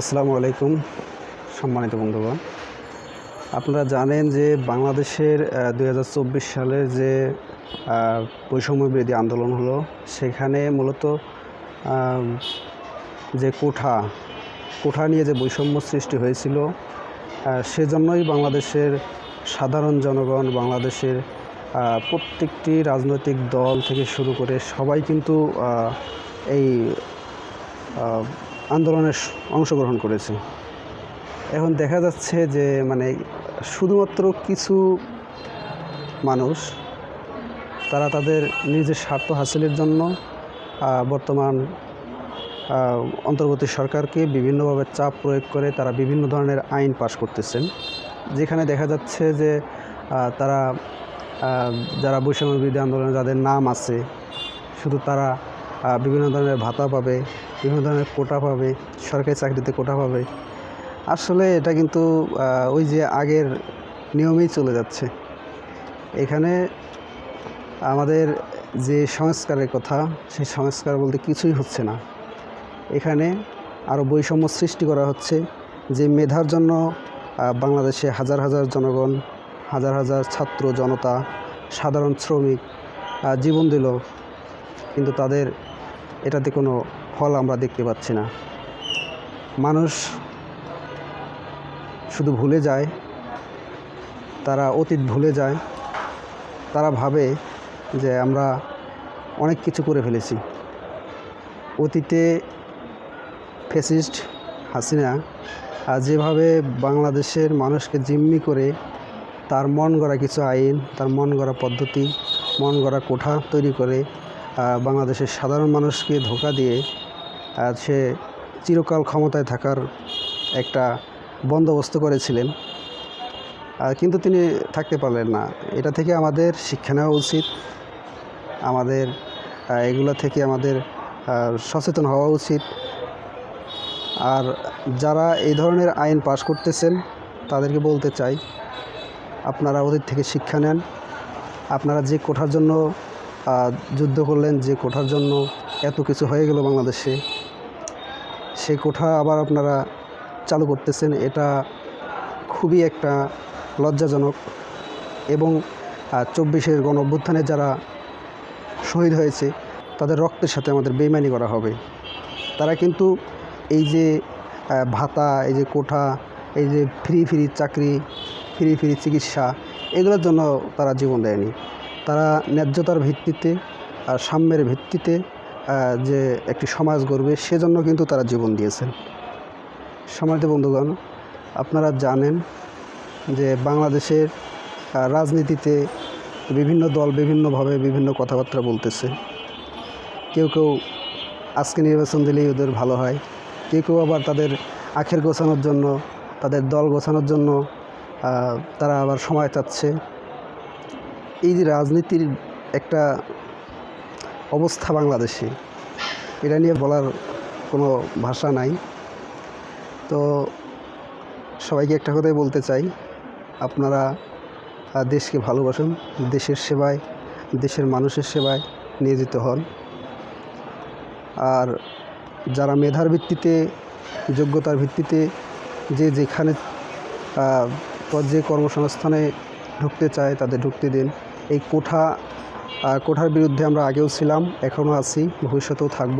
আসসালামু আলাইকুম, সম্মানিত বন্ধুগণ। আপনারা জানেন যে বাংলাদেশের দু হাজার চব্বিশ সালের যে বৈষম্য বিরোধী আন্দোলন হলো, সেখানে মূলত যে কোঠা কোঠা নিয়ে যে বৈষম্য সৃষ্টি হয়েছিল সেজন্যই বাংলাদেশের সাধারণ জনগণ, বাংলাদেশের প্রত্যেকটি রাজনৈতিক দল থেকে শুরু করে সবাই কিন্তু এই আন্দোলনে অংশগ্রহণ করেছে। এখন দেখা যাচ্ছে যে মানে শুধুমাত্র কিছু মানুষ, তারা তাদের নিজের স্বার্থ হাসিলের জন্য বর্তমান অন্তর্বর্তী সরকারকে বিভিন্নভাবে চাপ প্রয়োগ করে তারা বিভিন্ন ধরনের আইন পাশ করতেছেন। যেখানে দেখা যাচ্ছে যে তারা যারা বৈষম্য বিরোধী আন্দোলনে যাদের নাম আছে, শুধু তারা বিভিন্ন ধরনের ভাতা পাবে বিভিন্ন ধরনের কোটা পাবে, সরকারি চাকরিতে কোটা পাবে। আসলে এটা কিন্তু ওই যে আগের নিয়মেই চলে যাচ্ছে। এখানে আমাদের যে সংস্কারের কথা, সেই সংস্কার বলতে কিছুই হচ্ছে না। এখানে আরও বৈষম্য সৃষ্টি করা হচ্ছে, যে মেধার জন্য বাংলাদেশে হাজার হাজার জনগণ, হাজার হাজার ছাত্র জনতা, সাধারণ শ্রমিক জীবন দিল। কিন্তু তাদের এটাতে কোনো ফল আমরা দেখতে পাচ্ছি না। মানুষ শুধু ভুলে যায় তারা অতীত ভুলে যায় তারা ভাবে যে আমরা অনেক কিছু করে ফেলেছি। অতীতে ফেসিস্ট হাসিনা আহ, যেভাবে বাংলাদেশের মানুষকে জিম্মি করে তার মন গড়া কিছু আইন তার মন গড়া পদ্ধতি মন গড়া কোঠা তৈরি করে বাংলাদেশের সাধারণ মানুষকে ধোকা দিয়ে সে চিরকাল ক্ষমতায় থাকার একটা বন্দোবস্ত করেছিলেন। কিন্তু তিনি থাকতে পারলেন না। এটা থেকে আমাদের শিক্ষা নেওয়া উচিত। আমাদের এগুলো থেকে আমাদের সচেতন হওয়া উচিত। আর যারা এই ধরনের আইন পাশ করতেছেন, তাদেরকে বলতে চাই, আপনারা ওদের থেকে শিক্ষা নেন। আপনারা যে কোঠার জন্য যুদ্ধ করলেন, যে কোঠার জন্য এত কিছু হয়ে গেল বাংলাদেশে সেই কোঠা আবার আপনারা চালু করতেছেন, এটা খুবই একটা লজ্জাজনক এবং চব্বিশের গণ অভ্যুত্থানে যারা শহীদ হয়েছে, তাদের রক্তের সাথে আমাদের বেইমানি করা হবে। তারা কিন্তু এই যে ভাতা, এই যে কোঠা, এই যে ফ্রি ফ্রি চাকরি, ফ্রি ফ্রি চিকিৎসা, এগুলোর জন্য তারা জীবন দেয়নি। তারা ন্যায্যতার ভিত্তিতে আর সাম্যের ভিত্তিতে যে একটি সমাজ গড়বে, সেজন্য কিন্তু তারা জীবন দিয়েছেন। সম্মানিত বন্ধুগণ, আপনারা জানেন যে বাংলাদেশের রাজনীতিতে বিভিন্ন দল বিভিন্নভাবে বিভিন্ন কথাবার্তা বলতেছে। কেউ কেউ আজকে নির্বাচন দিলেই ওদের ভালো হয়, কেউ কেউ আবার তাদের আখের গোছানোর জন্য, তাদের দল গোছানোর জন্য তারা আবার সময় চাচ্ছে। এই যে রাজনীতির একটা অবস্থা বাংলাদেশে। এটা নিয়ে বলার কোনো ভাষা নাই। তো সবাইকে একটা কথাই বলতে চাই। আপনারা দেশকে ভালোবাসুন, দেশের সেবায়, দেশের মানুষের সেবায় নিয়োজিত হন। আর যারা মেধার ভিত্তিতে, যোগ্যতার ভিত্তিতে যে যেখানে যে কর্মসংস্থানে ঢুকতে চায়, তাদের ঢুকতে দিন। এই কোঠা কোঠার বিরুদ্ধে আমরা আগেও ছিলাম এখনও আছি ভবিষ্যতেও থাকব।